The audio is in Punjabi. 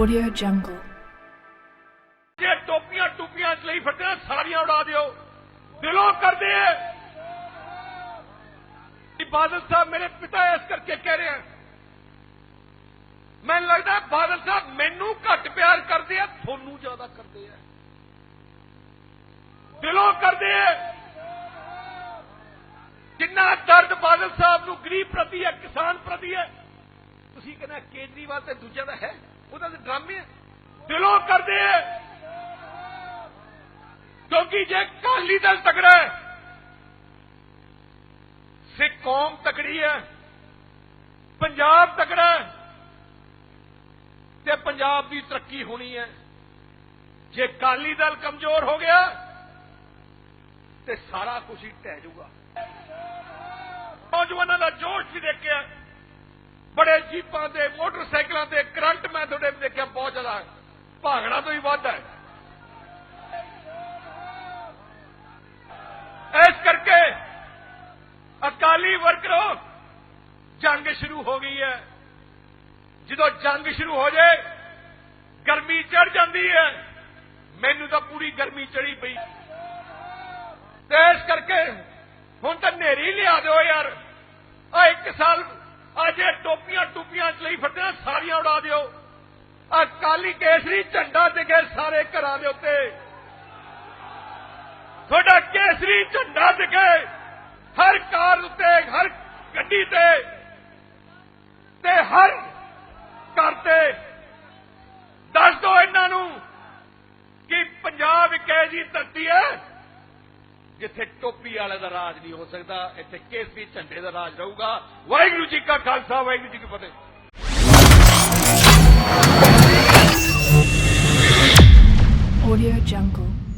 Audio Jungle. ਜੇ ਟੋਪੀਆਂ ਟੂਪੀਆਂ ਚ ਲਈ ਫਿਰਦੇ ਆ ਸਾਰੀਆਂ ਉਡਾ ਦਿਓ। ਦਿਲੋਂ ਕਰਦੇ ਆ ਕਿ ਬਾਦਲ ਸਾਹਿਬ ਮੇਰੇ ਪਿਤਾ ਇਸ ਕਰਕੇ ਕਹਿ ਰਹੇ ਆ ਮੈਨੂੰ ਲੱਗਦਾ ਬਾਦਲ ਸਾਹਿਬ ਮੈਨੂੰ ਘੱਟ ਪਿਆਰ ਕਰਦੇ ਆ, ਤੁਹਾਨੂੰ ਜ਼ਿਆਦਾ ਕਰਦੇ ਆ। ਦਿਲੋਂ ਕਰਦੇ ਆ ਜਿੰਨਾ ਦਰਦ ਬਾਦਲ ਸਾਹਿਬ ਨੂੰ ਗਰੀਬ ਪ੍ਰਤੀ ਹੈ, ਕਿਸਾਨ ਪ੍ਰਤੀ ਹੈ, ਤੁਸੀਂ ਕਹਿੰਦੇ ਕੇਜਰੀਵਾਲ ਤੇ ਦੂਜਿਆਂ ਦਾ ਹੈ। ਉਹਦਾ ਤਾਂ ਡਰਾਮੇ ਹੈ ਦਿਲੋਂ ਕਰਦੇ ਆ। ਕਿਉਂਕਿ ਜੇ ਕਾਲੀ ਦਲ ਤਕੜਾ ਹੈ, ਸਿੱਖ ਕੌਮ ਤਕੜੀ ਹੈ, ਪੰਜਾਬ ਤਕੜਾ ਹੈ, ਤੇ ਪੰਜਾਬ ਦੀ ਤਰੱਕੀ ਹੋਣੀ ਹੈ। ਜੇ ਕਾਲੀ ਦਲ ਕਮਜ਼ੋਰ ਹੋ ਗਿਆ, ਤੇ ਸਾਰਾ ਕੁਝ ਹੀ ਟਹਿ ਜਾਊਗਾ। ਨੌਜਵਾਨਾਂ ਦਾ ਜੋਸ਼ ਵੀ ਦੇਖਿਆ। ਬੜੇ ਜੀਪਾਂ ਤੇ, ਮੋਟਰਸਾਈਕਲਾਂ ਤੇ ਕਰੰਟ ਮੈਂ ਤੁਹਾਡੇ ਦੇਖਿਆ ਬਹੁਤ ਜ਼ਿਆਦਾ ਭਾਗੜਾ ਤੋਂ ਹੀ ਵੱਧ ਹੈ। ਇਸ ਕਰਕੇ ਅਕਾਲੀ ਵਰਕਰੋ, ਜੰਗ ਸ਼ੁਰੂ ਹੋ ਗਈ ਹੈ। ਜਦੋਂ ਜੰਗ ਸ਼ੁਰੂ ਹੋ ਜਾਏ, ਗਰਮੀ ਚੜ ਜਾਂਦੀ ਹੈ। ਮੈਨੂੰ ਤਾਂ ਪੂਰੀ ਗਰਮੀ ਚੜੀ ਪਈ। ਤੇ ਇਸ ਕਰਕੇ ਹੁਣ ਤਾਂ ਨੇਰੀ ਲਿਆ ਦਿਓ ਯਾਰ। ਆ ਇੱਕ ਸਾਲ ਅਜੇ ਟੋਪੀਆਂ ਟੂਪੀਆਂ ਲਈ ਫਿਰਦੇ ਸਾਰੀਆਂ ਉਡਾ ਦਿਓ। ਕਾਲੀ ਕੇਸਰੀ ਝੰਡਾ ਦਿਖੇ ਸਾਰੇ ਘਰਾਂ ਦੇ ਉੱਤੇ। ਤੁਹਾਡਾ ਕੇਸਰੀ ਝੰਡਾ ਦਿਖੇ ਹਰ ਕਾਰ ਉੱਤੇ, ਹਰ ਗੱਡੀ ਤੇ ਤੇ ਹਰ ਘਰ ਤੇ। ਦੱਸ ਦਿਓ ਇਹਨਾਂ ਨੂੰ ਕਿ ਪੰਜਾਬ ਇੱਕ ਐਸੀ ਧਰਤੀ ਹੈ ਜਿੱਥੇ ਟੋਪੀ ਵਾਲੇ ਦਾ ਰਾਜ ਨਹੀਂ ਹੋ ਸਕਦਾ, ਇੱਥੇ ਕੇਸਰੀ ਝੰਡੇ ਦਾ ਰਾਜ ਰਹੂਗਾ। ਵਾਹਿਗੁਰੂ ਜੀ ਕਾ ਖਾਲਸਾ, ਵਾਹਿਗੁਰੂ ਜੀ ਕੀ ਫਤਿਹ। jungle.